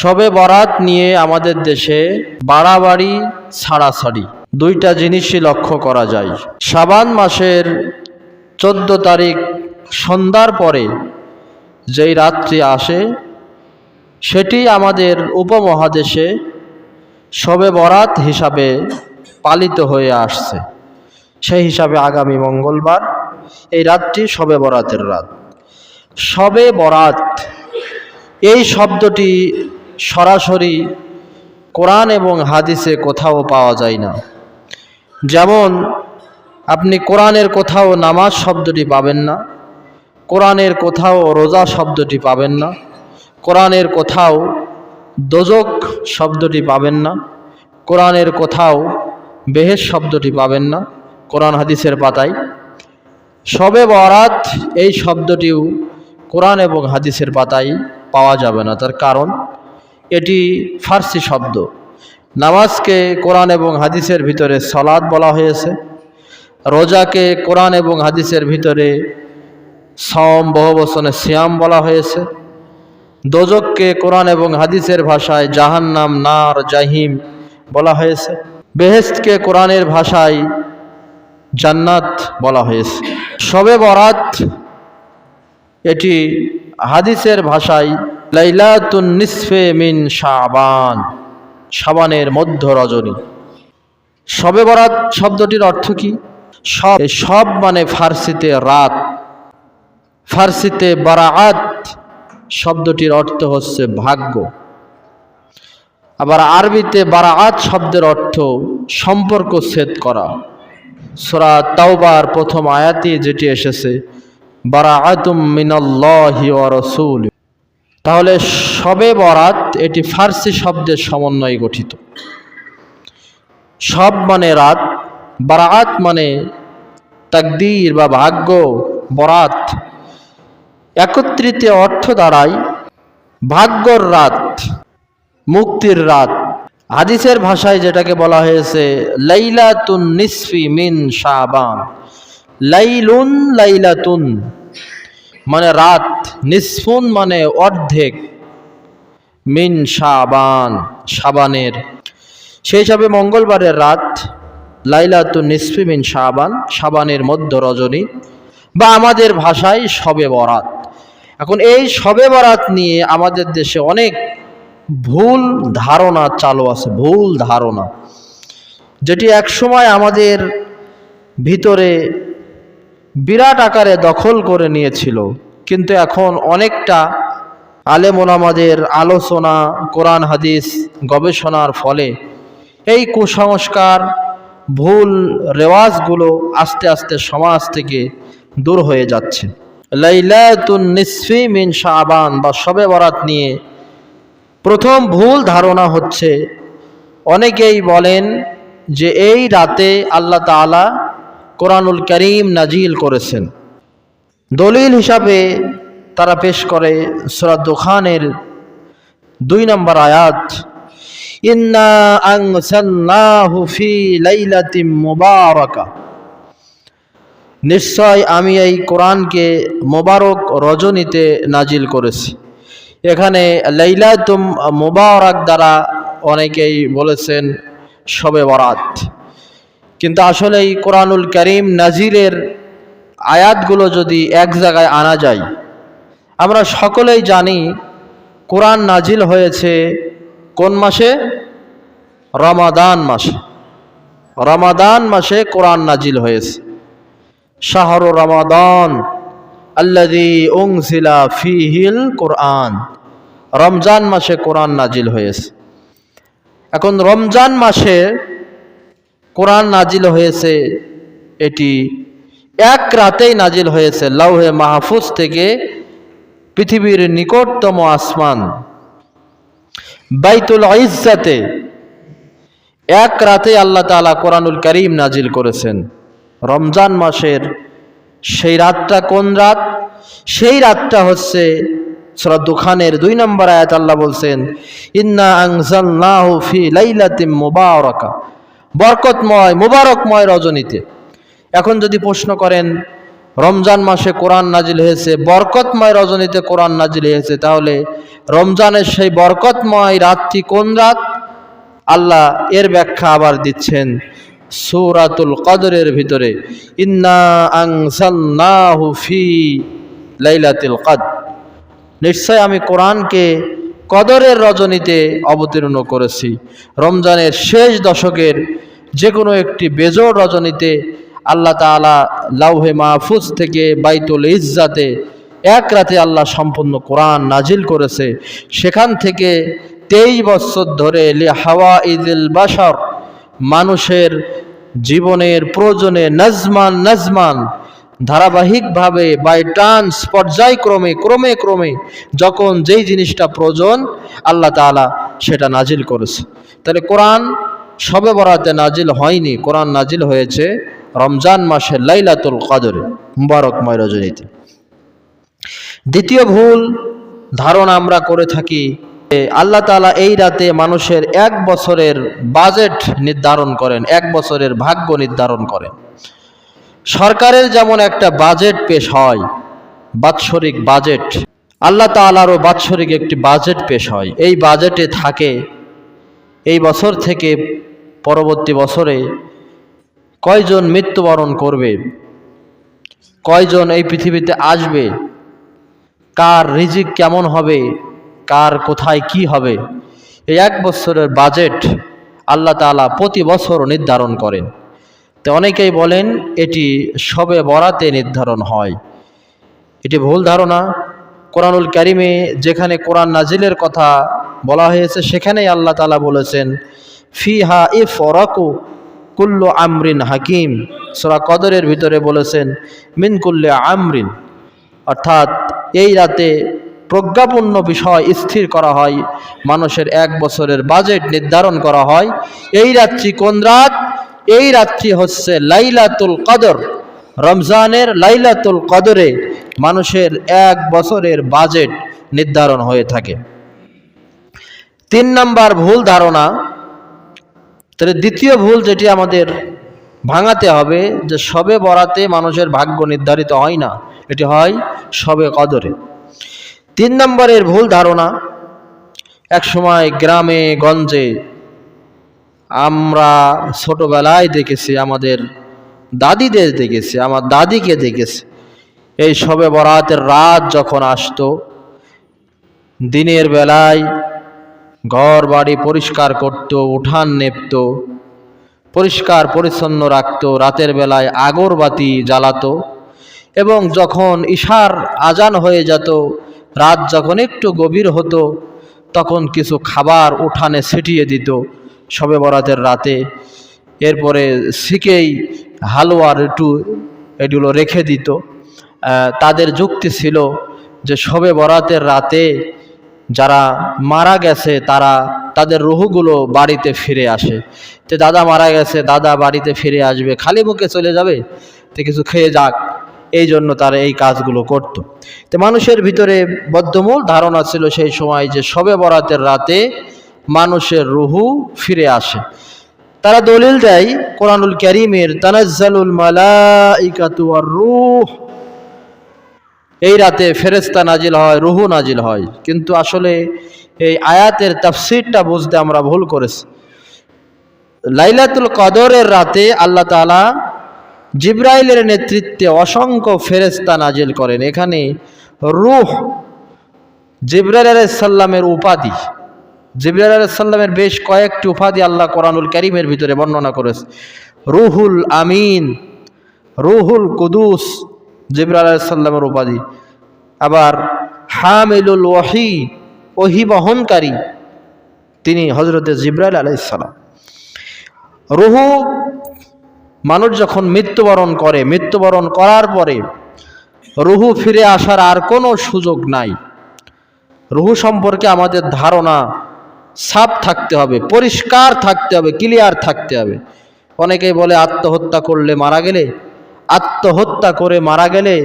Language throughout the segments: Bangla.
সবে বরাত নিয়ে আমাদের দেশে বাড়াবাড়ি, ছাড়াছাড়ি দুইটা জিনিসই লক্ষ্য করা যায়। শাবান মাসের চোদ্দ তারিখ সন্ধ্যার পরে যেই রাত্রি আসে, সেটি আমাদের উপমহাদেশে শবে বরাত হিসাবে পালিত হয়ে আসছে। সেই হিসাবে আগামী মঙ্গলবার এই রাতটি শবে বরাতের রাত। শবে বরাত, এই শব্দটি সরাসরি কোরআন এবং হাদিসে কোথাও পাওয়া যায় না। যেমন, আপনি কোরআনের কোথাও নামাজ শব্দটি পাবেন না, কোরআনের কোথাও রোজা শব্দটি পাবেন না, কোরআনের কোথাও দোজক শব্দটি পাবেন না, কোরআনের কোথাও বেহেস শব্দটি পাবেন না, কোরআন হাদিসের পাতায়। সবে বরাত এই শব্দটিও কোরআন এবং হাদিসের পাতায় পাওয়া যাবে না, তার কারণ এটি ফার্সি শব্দ। নামাজকে কোরআন এবং হাদিসের ভিতরে সলাদ বলা হয়েছে। রোজাকে কোরআন এবং হাদিসের ভিতরে সম বহুবচনে শ্যাম বলা হয়েছে। দোজককে কোরআন এবং হাদিসের ভাষায় জাহান্নাম, নার, জাহিম বলা হয়েছে। বেহেস্তকে কোরআনের ভাষায় জান্নাত বলা হয়েছে। শবে বরাত এটি হাদিসের ভাষায় লাইলাতুন নিসফে মিন শাবান, শাবানের মধ্য রজনী। শবে বরাত শব্দটির অর্থ কি? সব সব মানে ফার্সিতে রাত, ফার্সিতে বারাআত শব্দটির অর্থ হচ্ছে ভাগ্য। আবার আরবিতে বারাআত শব্দের অর্থ সম্পর্ক ছেদ করা। সোরা তাওবার প্রথম আয়াতে যেটি এসেছে, বারাআতুম মিনাল্লাহি ওয়া রাসূল। তাহলে সবে বরাত এটি ফার্সি শব্দের সমন্বয়ে গঠিত। সব মানে রাত, বারাত মানে তাকদির বা ভাগ্য, বরাত। একত্রিত অর্থ দাঁড়ায় ভাগ্যর রাত, মুক্তির রাত। হাদিসের ভাষায় যেটাকে বলা হয়েছে, লাইলাতুন নিসফি মিন শাবান। লাইলুন লাইলাতুন। মানে রাত নিসফুন মানে অর্ধেক। মিন শাবান, শাবানের। সেই হিসাবে মঙ্গলবারের রাত, লাইলাতুন নিসফি মিন শাবান, শাবানের মধ্য রজনী, বা আমাদের ভাষায় শবে বরাত। এখন এই শবে বরাত নিয়ে আমাদের দেশে অনেক ভুল ধারণা চালু আছে, ভুল ধারণা। যেটি একসময় আমাদের ভিতরে বিরাট আকারে দখল করে নিয়েছিল। কিন্তু এখন অনেকটা আলেমন আমাদের আলোচনা, কোরআন, হাদিস, গবেষণার ফলে এই কুসংস্কার, ভুল রেওয়াজগুলো আস্তে আস্তে সমাজ থেকে দূর হয়ে যাচ্ছে। লাইলাতুন মিন শাবান বা শবে বরাত নিয়ে প্রথম ভুল ধারণা হচ্ছে, অনেকেই বলেন যে এই রাতে আল্লাহ তাআলা কোরআনুল করিম নাজিল করেছেন। দলিল হিসাবে তারা পেশ করে সুরা দোখানের দুই নম্বর আয়াত, ইন্না আনসালনাহু ফি লাইলাতিম মুবারাকা। নিশ্চয় আমি এই কোরআনকে মোবারক রজনীতে নাজিল করেছি। এখানে লাইলাতুম মুবারক দ্বারা অনেকেই বলেছেন শবে বরাত। কিন্তু আসলে এই কোরআনুল করিম নাজিরের আয়াতগুলো যদি এক জায়গায় আনা যায়, আমরা সকলেই জানি কোরআন নাজিল হয়েছে কোন মাসে? রমাদান মাসে। রমাদান মাসে কোরআন নাজিল হয়েছে। শাহরু রমাদান আল্লাদি উংসিলা ফিহিল কোরআন। রমজান মাসে কোরআন নাজিল হয়েছে। এখন রমজান মাসে কোরআন নাজিল হয়েছে, এটি এক রাতেই নাজিল হয়েছে লৌহে মাহফুজ থেকে পৃথিবীর নিকটতম আসমান। বাইতুল ইজ্জাতে এক রাতে আল্লাহ তালা কোরআনুল করিম নাজিল করেছেন। রমজান মাসের সেই রাতটা কোন রাত? সেই রাতটা হচ্ছে সুরা দুখানের দুই নম্বর আয়াত আল্লাহ বলছেন, ইন্না আনজালনাহু ফি লাইলাতিম মুবারাকা। বরকতময়, মুবারকময় রজনীতে। এখন যদি প্রশ্ন করেন, রমজান মাসে কোরআন নাজিল হয়েছে, বরকতময় রজনীতে কোরআন নাজিল হয়েছে, তাহলে রমজানের সেই বরকতময় রাতটি কোন রাত? আল্লাহ এর ব্যাখ্যা আবার দিচ্ছেন, সূরাতুল কদরের ভিতরে, ইন্না আনসালনাহু ফি লাইলাতুল কদর। নিশ্চয় আমি কোরআনকে কদরের রজনীতে অবতীর্ণ করেছি। রমজানের শেষ দশকের যে কোনো একটি বেজোর রজনীতে আল্লাহ তাআলা লাউহে মাহফুজ থেকে বাইতুল ইজ্জাতে এক রাতে আল্লাহ সম্পূর্ণ কোরআন নাজিল করেছে। সেখান থেকে তেইশ বছর ধরে লি হাওয়া ইদিল বাসর মানুষের জীবনের প্রয়োজনে নজমান নজমান, ধারাবাহিকভাবে বাই টান্স পর্যায়ক্রমে ক্রমে ক্রমে যখন যেই জিনিসটা প্রয়োজন, আল্লাহ তাআলা সেটা নাজিল করেছে। তাহলে কোরআন সবে বরাতে নাজিল হয়নি, কোরআন নাজিল হয়েছে রমজান মাসে লাইলাতুল কদরে, মুবারকময় রজনীতে। দ্বিতীয় ভুল ধারণা আমরা করে থাকি আল্লাহ তাআলা এই রাতে মানুষের এক বছরের বাজেট নির্ধারণ করেন, এক বছরের ভাগ্য নির্ধারণ করেন। সরকারের যেমন একটা বাজেট পেশ হয়, বাৎসরিক বাজেট, আল্লাহ তাআলারও বাৎসরিক একটি বাজেট পেশ হয়। এই বাজেটে থাকে এই বছর থেকে পরবর্তী বছরে কয়জন মৃত্যুবরণ করবে? কয়জন এই পৃথিবীতে আসবে? কার রিজিক কেমন হবে? কার কোথায় কি হবে? এই এক বছরের বাজেট আল্লাহ তাআলা প্রতি বছর নির্ধারণ করেন। তো অনেকেই বলেন এটি সবে বরাতে নির্ধারণ হয়। এটি ভুল ধারণা। কোরআনুল ক্যারিমে যেখানে কোরআন নাজিলের কথা বলা হয়েছে, সেখানেই আল্লাহ তালা বলেছেন ফি হা এ ফরাকু কুল্লু আমরিন হাকিম। সোরা কদরের ভিতরে বলেছেন, মিন কুল্লে আমরিন। অর্থাৎ এই রাতে প্রজ্ঞাপূর্ণ বিষয় স্থির করা হয়, মানুষের এক বছরের বাজেট নির্ধারণ করা হয়। এই রাত্রি কোন রাত? এই রাত্রি হচ্ছে লাইলাতুল কদর। রমজানের লাইলাতুল কদরে মানুষের এক বছরের বাজেট নির্ধারণ হয়ে থাকে। তিন নাম্বার ভুল ধারণা। তাহলে দ্বিতীয় ভুল যেটি আমাদের ভাঙাতে হবে, যে সবে বরাতে মানুষের ভাগ্য নির্ধারিত হয় না, এটি হয় সবে কদরে। তিন নম্বরের ভুল ধারণা, এক সময় গ্রামে, গঞ্জে আমরা ছোটবেলায় দেখেছি, আমাদের দাদিদের দেখেছি, আমার দাদিকে দেখেছি। এই সবে বরাতের রাত যখন আসতো, দিনের বেলায় ঘর বাড়ি পরিষ্কার করত, উঠান নেপত, পরিষ্কার পরিচ্ছন্ন রাখত, রাতের বেলায় আগরবাতি জ্বালাতো এবং যখন ঈশার আজান হয়ে যেত, রাত যখন একটু গভীর হতো, তখন কিছু খাবার উঠানে ছিটিয়ে দিত সবে বরাতের রাতে। এরপরে শিখেই হালুয়ার একটু এগুলো রেখে দিত। তাদের যুক্তি ছিল যে সবে বরাতের রাতে যারা মারা গেছে, তারা তাদের রুহুগুলো বাড়িতে ফিরে আসে। তো দাদা মারা গেছে, দাদা বাড়িতে ফিরে আসবে, খালি মুখে চলে যাবে? তো কিছু খেয়ে যাক, এই জন্য তারা এই কাজগুলো করত। তো মানুষের ভিতরে বদ্ধমূল ধারণা ছিল সেই সময় যে সবে বরাতের রাতে মানুষের রুহু ফিরে আসে। তারা দলিল দেয়, কোরআনুল করিমের, তানাজ্জালুল মালাইকাতু আর রূহ। এই রাতে ফেরেস্তা নাজিল হয়, রুহু নাজিল হয়। কিন্তু আসলে এই আয়াতের তাফসিরটা বুঝতে আমরা ভুল করেছি। লাইলাতুল কদরের রাতে আল্লাহ তাআলা জিব্রাইলের নেতৃত্বে অসংখ্য ফেরেস্তা নাজিল করেন। এখানে রুহ জিব্রাইল আলাইসাল্লামের উপাধি। জিব্রাইল আলাইসাল্লামের বেশ কয়েকটি উপাধি আল্লাহ কোরআনুল করিমের ভিতরে বর্ণনা করেছে। রুহুল আমিন, রুহুল কুদুস জিব্রাইল আলাইসাল্লামের উপাধি। আবার হামিলুল ওয়াহি, ওহি বহনকারী তিনি হজরতে জিব্রাইল আলাইসাল্লাম রুহু মানুষ যখন মৃত্যুবরণ করে, মৃত্যুবরণ করার পরে রুহু ফিরে আসার আর কোনো সুযোগ নাই। রুহু সম্পর্কে আমাদের ধারণা সাফ থাকতে হবে, পরিষ্কার থাকতে হবে, ক্লিয়ার থাকতে হবে। অনেকেই বলে, আত্মহত্যা করলে মারা গেলে আত্মহত্যা করে মারা গেলে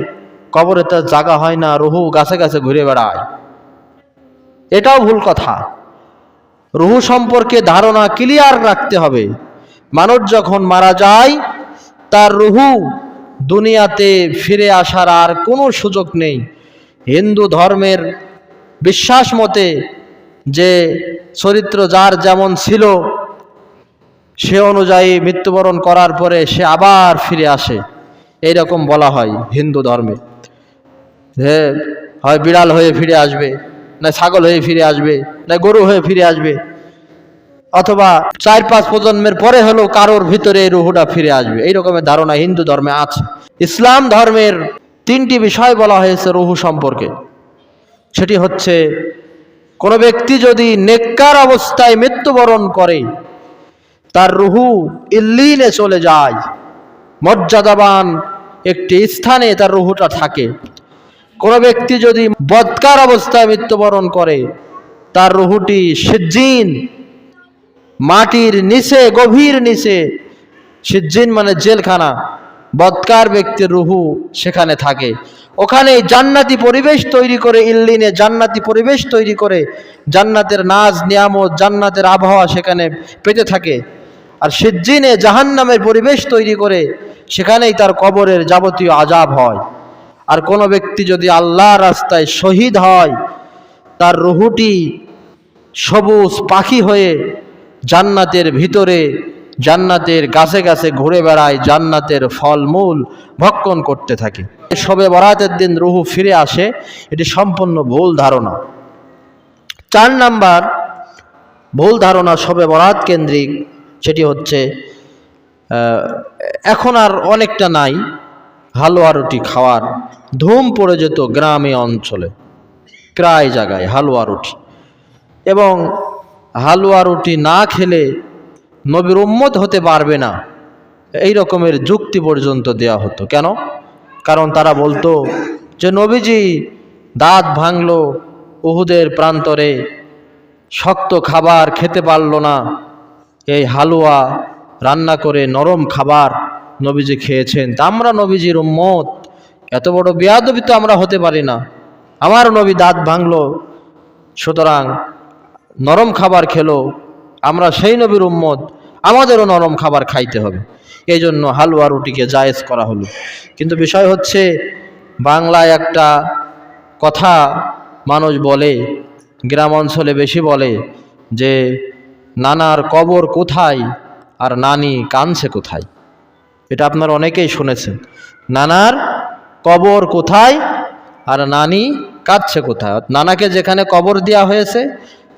কবরে তার জাগা হয় না, রুহু গাছে গাছে ঘুরে বেড়ায়। এটাও ভুল কথা। রুহু সম্পর্কে ধারণা ক্লিয়ার রাখতে হবে। মানুষ যখন মারা যায়, তার রুহু দুনিয়াতে ফিরে আসার আর কোনো সুযোগ নেই। হিন্দু ধর্মের বিশ্বাস মতে যে চরিত্র যার যেমন ছিল, সে অনুযায়ী মৃত্যুবরণ করার পরে সে আবার ফিরে আসে। এইরকম বলা হয় হিন্দু ধর্মে। যে হয় বিড়াল হয়ে ফিরে আসবে, না ছাগল হয়ে ফিরে আসবে, না গরু হয়ে ফিরে আসবে, অথবা চার পাঁচ প্রজন্মের পরে হলেও কারোর ভিতরে এই রুহুটা ফিরে আসবে। এই রকমের ধারণা হিন্দু ধর্মে আছে। ইসলাম ধর্মের তিনটি বিষয় বলা হয়েছে রুহু সম্পর্কে। সেটি হচ্ছে, কোনো ব্যক্তি যদি নেককার অবস্থায় মৃত্যুবরণ করে, তার রুহু ইল্লিনে চলে যায়। মর্যাদাবান একটি স্থানে তার রুহুটা থাকে। কোনো ব্যক্তি যদি বদকার অবস্থায় মৃত্যুবরণ করে, তার রুহুটি সিজ্জিন, মাটির নিচে, গভীর নিচে, সিজ্জিন মানে জেলখানা, বদকার ব্যক্তির রুহু সেখানে থাকে। ওখানে জান্নাতি পরিবেশ তৈরি করে, ইল্লিনে জান্নাতি পরিবেশ তৈরি করে, জান্নাতের নাজ, নিয়ামত, জান্নাতের আবহাওয়া সেখানে পেতে থাকে। আর সিজ্জিনে জাহান্নামের পরিবেশ তৈরি করে, সেখানেই তার কবরের যাবতীয় আজাব হয়। আর কোনো ব্যক্তি যদি আল্লাহ রাস্তায় শহীদ হয়, তার রুহুটি সবুজ পাখি হয়ে জান্নাতের ভিতরে, জান্নাতের গাছে গাছে ঘুরে বেড়ায়, জান্নাতের ফলমূল ভক্ষণ করতে থাকে। সবে বরাতের দিন রুহু ফিরে আসে, এটি সম্পূর্ণ ভুল ধারণা। চার নাম্বার ভুল ধারণা সবে বরাত কেন্দ্রিক। সেটি হচ্ছে এখন আর অনেকটা নাই হালুয়া রুটি খাওয়ার ধুম পড়ে যেত গ্রামে অঞ্চলে, প্রায় জায়গায় হালুয়া রুটি। এবং হালুয়া রুটি না খেলে নবীর উম্মত হতে পারবে না, এই রকমের যুক্তি পর্যন্ত দেওয়া হতো। কেন? কারণ তারা বলতো যে, নবীজি দাঁত ভাঙলো, উহুদের প্রান্তরে শক্ত খাবার খেতে পারল না এই হালুয়া রান্না করে নরম খাবার নবীজি খেয়েছেন। তা আমরা নবীজির উম্মত। এত বড় বেয়াদবি তো আমরা হতে পারি না। আমার নবী দাঁত ভাঙলো, সুতরাং নরম খাবার খেলো। আমরা সেই নবীর উম্মত, আমাদেরও নরম খাবার খাইতে হবে। এই জন্য হালুয়া রুটিকে জায়েজ করা হলো। কিন্তু বিষয় হচ্ছে, বাংলায় একটা কথা মানুষ বলে, গ্রাম অঞ্চলে বেশি বলে যে নানার কবর কোথায় আর নানি কানছে কোথায়? এটা আপনার অনেকেই শুনেছেন। নানার কবর কোথায় আর নানি কাঁদছে কোথায়? নানাকে যেখানে কবর দেওয়া হয়েছে,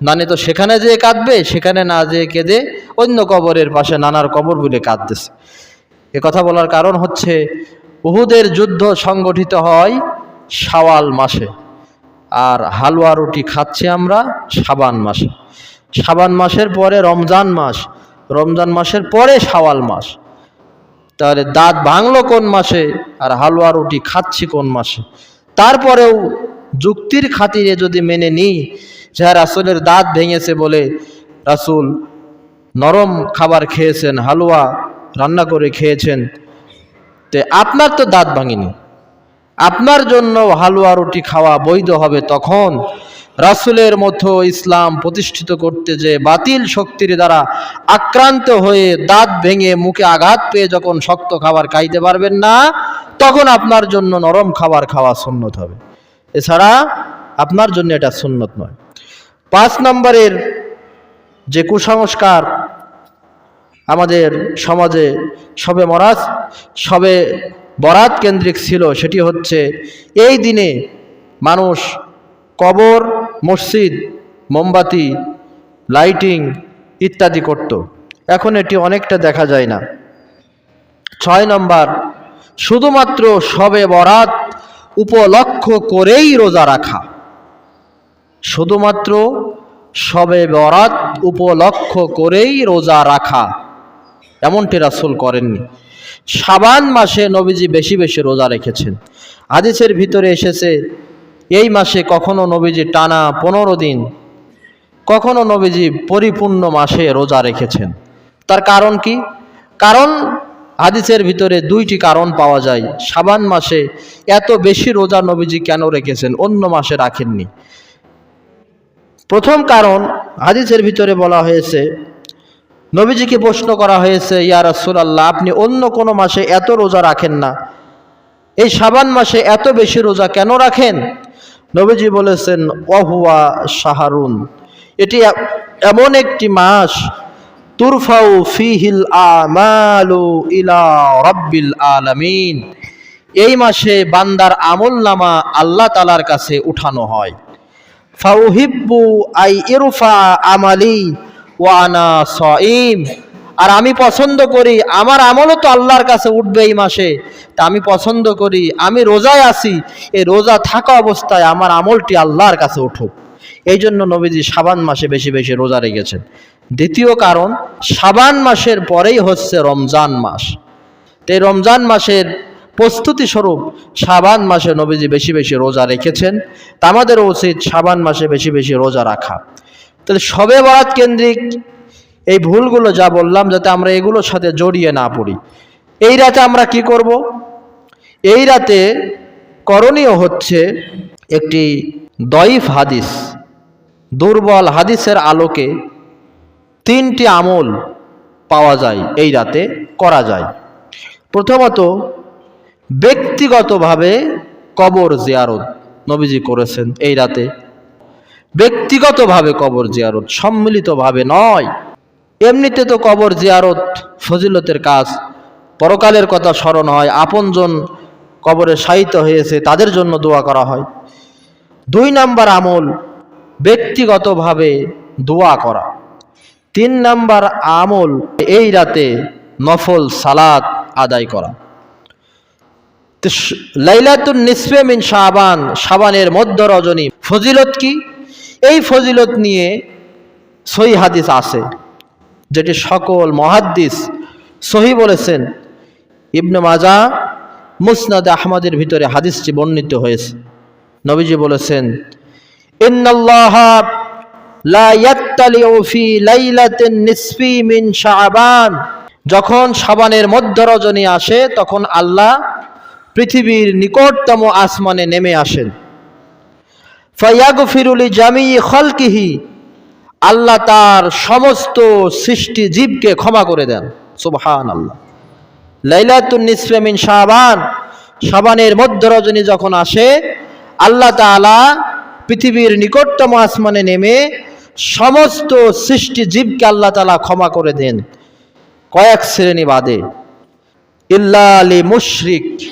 নানি তো সেখানে যেয়ে কাঁদবে, সেখানে না যেয়ে কেঁদে অন্য কবরের পাশে নানার কবর বলে কাঁদতেছে। এ কথা বলার কারণ হচ্ছে, উহুদের যুদ্ধ সংগঠিত হয় শাওয়াল মাসে, আর হালুয়া রুটি খাচ্ছি আমরা সাবান মাসে। সাবান মাসের পরে রমজান মাস রমজান মাসের পরে শাওয়াল মাস। তাহলে দাঁত ভাঙলো কোন মাসে আর হালুয়া রুটি খাচ্ছি কোন মাসে? তারপরেও যুক্তির খাতিরে যদি মেনে নিই যে হ্যাঁ, রাসুলের দাঁত ভেঙেছে বলে রাসুল নরম খাবার খেয়েছেন হালুয়া রান্না করে খেয়েছেন তে আপনার তো দাঁত ভাঙিনি। আপনার জন্য হালুয়া রুটি খাওয়া বৈধ হবে তখন রাসুলের মতো ইসলাম প্রতিষ্ঠিত করতে যে বাতিল শক্তির দ্বারা আক্রান্ত হয়ে দাঁত ভেঙে মুখে আঘাত পেয়ে যখন শক্ত খাবার খাইতে পারবেন না, তখন আপনার জন্য নরম খাবার খাওয়া সুন্নত হবে। এছাড়া আপনার জন্য এটা সুন্নত নয়। পাঁচ নম্বরের যে কুসংস্কার আমাদের সমাজে সবে মরাজ, সবে বরাত কেন্দ্রিক ছিল, সেটি হচ্ছে এই দিনে মানুষ কবর মসজিদ, মোমবাতি, লাইটিং ইত্যাদি করত। এখন এটি অনেকটা দেখা যায় না। ছয় নম্বর, শুধুমাত্র সবে বরাত উপলক্ষ করেই রোজা রাখা। শুধুমাত্র সবে বরাত উপলক্ষ করেই রোজা রাখা। এমনটি রাসুল করেননি। সাবান মাসে নবীজি বেশি বেশি রোজা রেখেছেন। হাদিসের ভিতরে এসেছে এই মাসে কখনো নবীজি টানা পনেরো দিন, কখনো নবীজি পরিপূর্ণ মাসে রোজা রেখেছেন। তার কারণ কি? কারণ হাদিসের ভিতরে দুইটি কারণ পাওয়া যায়। সাবান মাসে এত বেশি রোজা নবীজি কেন রেখেছেন? অন্য মাসে রাখেননি। প্রথম কারণ হাদিসের ভিতরে বলা হয়েছে, নবীজিকে প্রশ্ন করা হয়েছে, ইয়া রাসূলুল্লাহ, আপনি অন্য কোনো মাসে এত রোজা রাখেন না। এই সাবান মাসে এত বেশি রোজা কেন রাখেন? নবীজি বলেছেন অহুয়া শাহারুন। এটি এমন একটি মাস, তুরফাউ ফিহিল আমালু ইলা রব্বিল আলামিন। এই মাসে বান্দার আমল নামা আল্লাহ তালার কাছে উঠানো হয়। ফাউহিব্বু আই ইরফা আমালি ওয়ানা সঈম আর আমি পছন্দ করি, আমার আমলও তো আল্লাহর কাছে উঠবে এই মাসে। তা আমি পছন্দ করি, আমি রোজায় আছি, এই রোজা থাকা অবস্থায় আমার আমলটি আল্লাহর কাছে উঠুক। এই জন্য নবীজি সাবান মাসে বেশি বেশি রোজা রেখেছেন। দ্বিতীয় কারণ, সাবান মাসের পরেই হচ্ছে রমজান মাস। তো এই রমজান মাসের প্রস্তুতি স্বরূপ সাবান মাসে নবীজি বেশি বেশি রোজা রেখেছেন। তা আমাদেরও উচিত সাবান মাসে বেশি বেশি রোজা রাখা। তাহলে সবে বরাত কেন্দ্রিক এই ভুলগুলো যা বললাম যাতে আমরা এগুলোর সাথে জড়িয়ে না পড়ি। এই রাতে আমরা কি করব? এই রাতে করণীয় হচ্ছে একটি দইফ হাদিস, দুর্বল হাদিসের আলোকে তিনটি আমল পাওয়া যায় এই রাতে করা যায়। প্রথমত, ব্যক্তিগতভাবে কবর জিয়ারত নবীজি করেছেন এই রাতে। ব্যক্তিগতভাবে কবর জিয়ারত, সম্মিলিতভাবে নয়। এমনিতে তো কবর জিয়ারত ফজিলতের কাজ। পরকালের কথা স্মরণ হয়, আপনজন কবরে শায়িত হয়েছে, তাদের জন্য দোয়া করা হয়। দুই নাম্বার আমল, ব্যক্তিগতভাবে দোয়া করা। তিন নাম্বার আমল, এই রাতে নফল সালাত আদায় করা। লাইলাতুন নিসফে মিন শাবান, শাবানের মধ্য রজনী। ফজিলত কি? এই ফজিলত নিয়ে সহি হাদিস আছে। যেটি সকল মহাদ্দিস সহি বলেছেন। ইবনে মাজা মুসনাদ আহমদের ভিতরে হাদিসটি বর্ণিত হয়েছে। নবীজি বলেছেন যখন সাবানের মধ্য রজনী আসে, তখন আল্লাহ পৃথিবীর নিকটতম আসমানে নেমে আসেন। ফায়াগফিরুলি জামি খলকিহি। আল্লাহ তার সমস্ত সৃষ্টি জীবকে ক্ষমা করে দেন। সুবহান আল্লাহ লাইলাতুন নিসফে মিন শাবান। শাবানের মধ্য রজনী যখন আসে, আল্লাহ তাআলা পৃথিবীর নিকটতম আসমানে নেমে সমস্ত সৃষ্টি জীবকে আল্লাহ তাআলা ক্ষমা করে দেন। কয়েক শ্রেণি বাদে। ইল্লা আলী মুশরিক।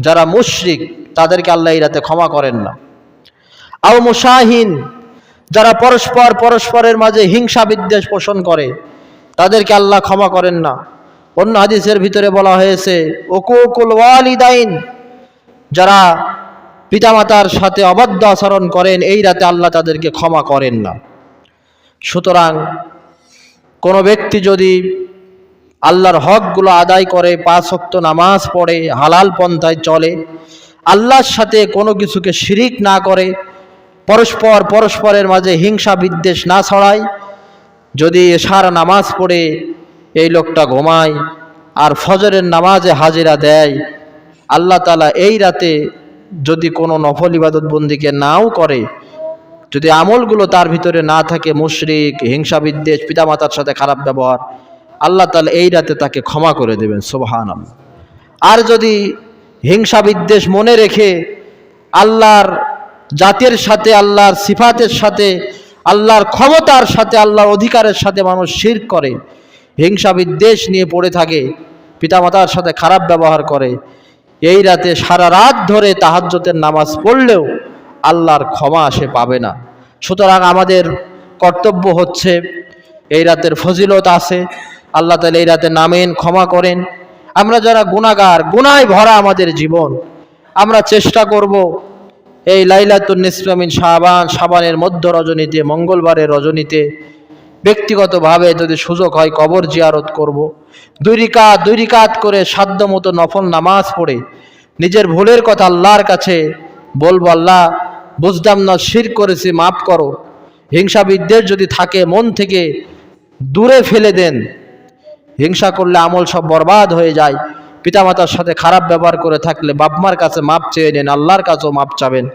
যারা মুশরিক, তাদেরকে আল্লাহ এই রাতে ক্ষমা করেন না। আও মুশাহিন। যারা পরস্পর পরস্পরের মাঝে হিংসা বিদ্বেষ পোষণ করে, তাদেরকে আল্লাহ ক্ষমা করেন না। অন্য হাদিসের ভিতরে বলা হয়েছে, ওকুকুল ওয়ালিদাইন যারা পিতামাতার সাথে অবাধ্য আচরণ করেন, এই রাতে আল্লাহ তাদেরকে ক্ষমা করেন না। সুতরাং কোনো ব্যক্তি যদি আল্লাহর হকগুলো আদায় করে, পাঁচ শক্ত নামাজ পড়ে, হালাল পন্থায় চলে, আল্লাহর সাথে কোনো কিছুকে শিরিক না করে পরস্পর পরস্পরের মাঝে হিংসা বিদ্বেষ না ছড়ায়। যদি সারা নামাজ পড়ে, এই লোকটা ঘুমায় আর ফজরের নামাজে হাজিরা দেয়, আল্লাহ তালা এই রাতে যদি কোনো নফল ইবাদত বন্দিকে নাও করে, যদি আমলগুলো তার ভিতরে না থাকে, মুশরিক, হিংসা বিদ্বেষ, পিতামাতার সাথে খারাপ ব্যবহার, আল্লাহ তালা এই রাতে তাকে ক্ষমা করে দেবেন সোবাহান আর যদি হিংসা বিদ্বেষ মনে রেখে আল্লাহর জাতের সাথে, আল্লাহর সিফাতের সাথে, আল্লাহর ক্ষমতার সাথে, আল্লাহর অধিকারের সাথে মানুষ শির করে, হিংসা বিদ্বেষ নিয়ে পড়ে থাকে, পিতামাতার সাথে খারাপ ব্যবহার করে। এই রাতে সারা রাত ধরে তাহাজ্জতের নামাজ পড়লেও আল্লাহর ক্ষমা সে পাবে না। সুতরাং আমাদের কর্তব্য হচ্ছে, এই রাতের ফজিলত আছে, আল্লাহ তালা এই রাতে নামেন, ক্ষমা করেন। আমরা যারা গুণাগার গুনায় ভরা আমাদের জীবন, আমরা চেষ্টা করব এই লাইলাতুন নিসলামিন শাবান, শাবানের মধ্য রজনীতে, মঙ্গলবারের রজনীতে ব্যক্তিগতভাবে যদি সুযোগ হয় কবর জিয়ারত করব। দুই রিকাত দুই রিকাত করে সাধ্য মতো নফল নামাজ পড়ে। নিজের ভুলের কথা আল্লাহর কাছে বলব, আল্লাহ বুঝতাম না, শির করেছি, মাফ করো। হিংসা বিদ্বেষ যদি থাকে, মন থেকে দূরে ফেলে দেন। হিংসা করলে আমল সব বরবাদ হয়ে যায়। পিতামাতার সাথে খারাপ ব্যবহার করে থাকলে বাপমার কাছে মাপ চেয়ে নেন, আল্লাহর কাছেও মাপ চাবেন।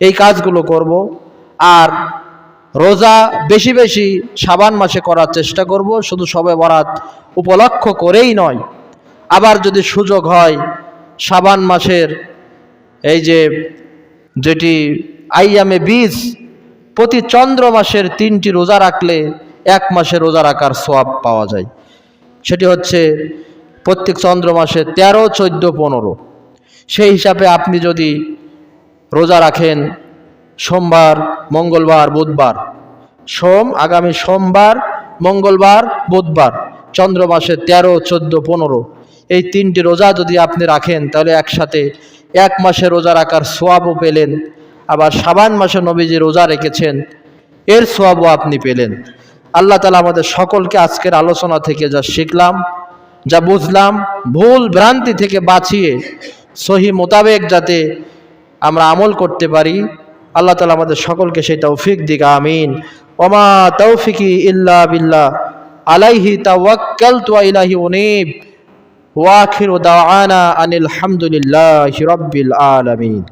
এই কাজগুলো করব আর রোজা বেশি বেশি সাবান মাসে করার চেষ্টা করব, শুধু সবে বরাত উপলক্ষ করেই নয়। আবার যদি সুযোগ হয়, সাবান মাসের এই যে যেটি আইয়ামে বীজ, প্রতি চন্দ্র মাসের তিনটি রোজা রাখলে এক মাসে রোজা রাখার সোয়াব পাওয়া যায়। সেটি হচ্ছে প্রত্যেক চন্দ্র মাসে তেরো, চোদ্দ, পনেরো। সেই হিসাবে আপনি যদি রোজা রাখেন, সোমবার, মঙ্গলবার, বুধবার, সোম, আগামী সোমবার, মঙ্গলবার, বুধবার, চন্দ্র মাসে তেরো, চোদ্দ, পনেরো, এই তিনটি রোজা যদি আপনি রাখেন, তাহলে একসাথে এক মাসে রোজা রাখার সোয়াবও পেলেন, আবার সাবান মাসে নবীজি রোজা রেখেছেন, এর সোয়াবও আপনি পেলেন। আল্লাহ তালা আমাদের সকলকে আজকের আলোচনা থেকে যা শিখলাম যা বুঝলাম ভুল ভ্রান্তি থেকে বাঁচিয়ে সহি মোতাবেক যাতে আমরা আমল করতে পারি, আল্লাহ তালা আমাদের সকলকে সেই তৌফিক দিক, আমিন। ওমা তৌফিকি ইল্লা বিল্লাহ, আলাইহি তাওয়াক্কালতু ওয়া ইলাইহি উনীব। ওয়া আখিরু দাওয়ানা আনিল হামদুলিল্লাহি রাব্বিল আলামিন।